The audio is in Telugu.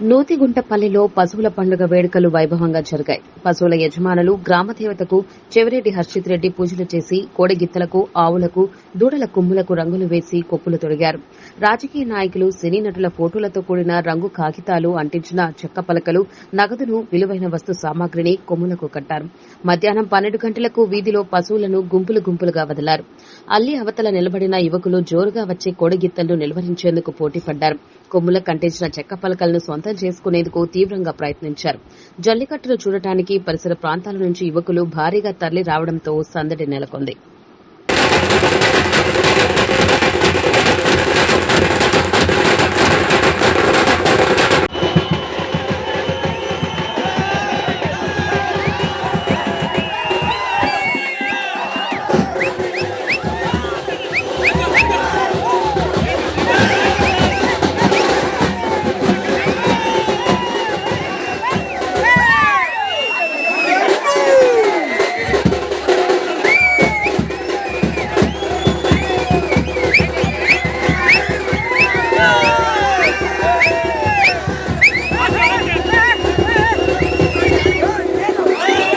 నూతిగుంటపల్లిలో పశువుల పండుగ వేడుకలు వైభవంగా జరిగాయి. పశువుల యజమానులు గ్రామదేవతకు చెవిరెడ్డి హర్షిత్ రెడ్డి పూజలు చేసి కోడిగిత్తలకు ఆవులకు దూడల కుమ్ములకు రంగులు వేసి కొప్పులు తొడిగారు. రాజకీయ నాయకులు సినీ నటుల ఫోటోలతో కూడిన రంగు కాగితాలు అంటించిన చెక్క పలకలు నగదును విలువైన వస్తు సామాగ్రిని కొమ్ములకు కట్టారు. మధ్యాహ్నం పన్నెండు గంటలకు వీధిలో పశువులను గుంపులు గుంపులుగా వదిలారు. అల్లి అవతల నిలబడిన యువకులు జోరుగా వచ్చే కోడిగిత్తలను నిలువరించేందుకు పోటీపడ్డారు కొమ్ముల కంటించిన చెక్క పలకలను సొంతం చేసుకునేందుకు తీవ్రంగా ప్రయత్నించారు. జల్లికట్టును చూడటానికి పరిసర ప్రాంతాల నుంచి యువకులు భారీగా తరలి రావడంతో సందడి నెలకొంది.